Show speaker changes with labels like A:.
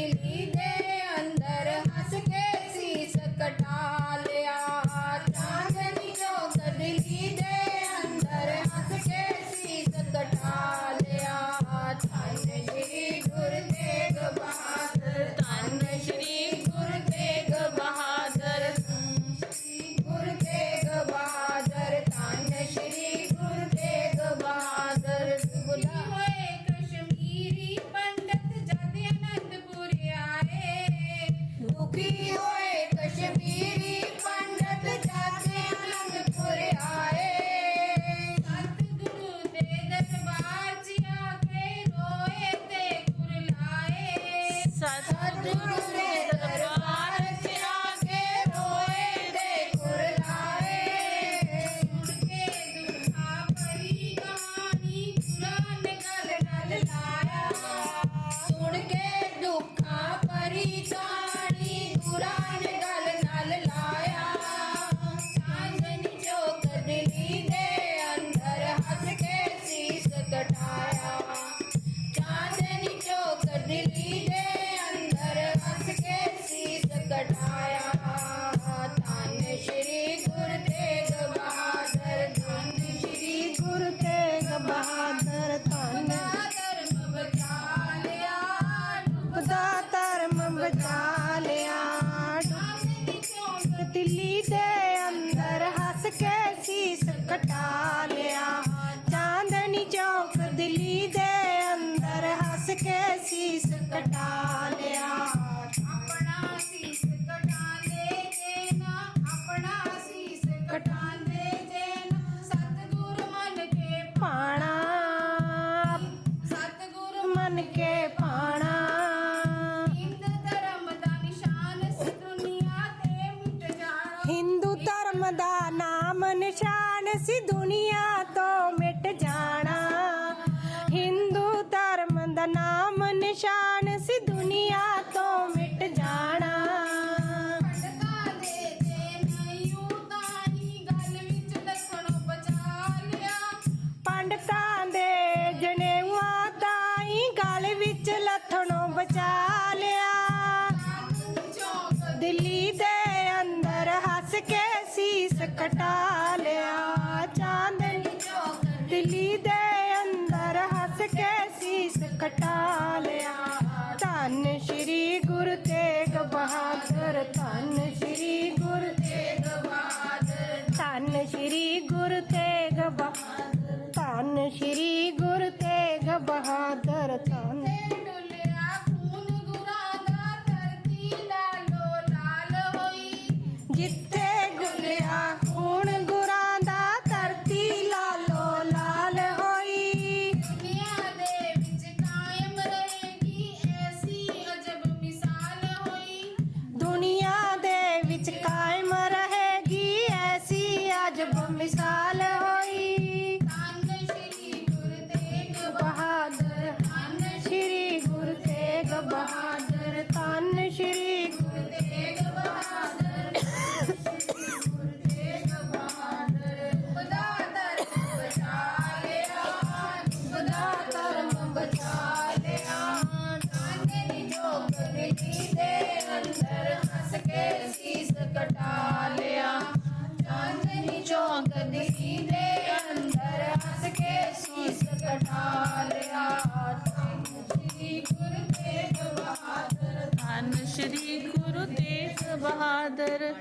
A: दिली दे अंदर हंस के ਸਤਿਗੁਰੂ ਦੇ ਦਰਬਾਰ ਸਿਆਗੇ ਹੋਏ ਦੇ ਗੁਰ ਲਾਏ ਸੁਣ ਕੇ ਦੁਖਾ ਪਈ ਕਹਾਣੀ
B: ਗੁਰਾਂ ਨੇ ਗਲ ਨਾਲ ਲਾਇਆ ਸੁਣ ਕੇ ਦੁਖਾ ਪਰੀ ਕਹਾਣੀ ਬਹਾਦਰ ਧਨ। ਧਰਮ
A: ਬਚਾ
B: ਲਿਆ
A: ਖੁਦਾ ਧਰਮ ਬਚਾ
B: ਲਿਆ ਤਿੱਲੀ ਦੇ ਅੰਦਰ ਹੱਸ ਕੇ ਸੀਸ ਕਟਾ ਲਿਆ
A: ਚਾਂਦਨੀ ਚੌਕ ਦਿੱਲੀ ਦੇ ਅੰਦਰ ਹੱਸ ਕੇ ਸੀਸ ਕਟਾ ਲਿਆ ਨਿਸ਼ਾਨ ਸੀ ਦੁਨੀਆ ਤੋਂ ਮਿਟ ਜਾਣਾ। ਹਿੰਦੂ ਧਰਮ ਦਾ ਨਾਮ ਨਿਸ਼ਾਨ ਸੀ ਦੁਨੀਆ ਤੋਂ ਮਿਟ ਜਾਣਾ।
B: ਪੰਡਤਾਂ ਦੇ ਜੇ ਤਾਂ ਹੀ ਗੱਲ ਵਿੱਚ ਦੱਸਣੋਂ ਬਚਾ
A: ਲੱਥਣੋਂ ਬਚਾ ਲਿਆ। ਦਿੱਲੀ ਕਟਾ ਲਿਆ, ਚਾਂਦਨੀ
B: ਚੌਕ
A: ਦਿੱਲੀ ਦੇ ਅੰਦਰ ਹੱਸ ਕੇ ਸੀਸ ਕਟਾ ਲਿਆ। ਧੰਨ ਸ਼੍ਰੀ ਗੁਰੂ ਤੇਗ ਬਹਾਦਰ, ਧੰਨ ਸ਼੍ਰੀ ਗੁਰੂ
B: ਤੇਗ ਬਹਾਦਰ,
A: ਧੰਨ ਸ਼੍ਰੀ ਗੁਰੂ ਤੇਗ ਬਹਾਦਰ, ਧੰਨ ਸ਼੍ਰੀ ਗੁਰੂ ਤੇਗ ਬਹਾਦਰ, ਧੰਨ
B: ਕਟਾ ਲਿਆ। ਚਾਂਦਨੀ ਚੌਕ ਦਿੱਲੀ ਦੇ ਅੰਦਰ ਹੱਸ ਕੇ ਸੀਸ ਕਟਾ ਲਿਆ। ਧੰਨ ਸ਼੍ਰੀ ਗੁਰੂ ਤੇਗ ਬਹਾਦਰ,
C: ਧੰਨ ਸ਼੍ਰੀ ਗੁਰੂ ਤੇਗ ਬਹਾਦਰ।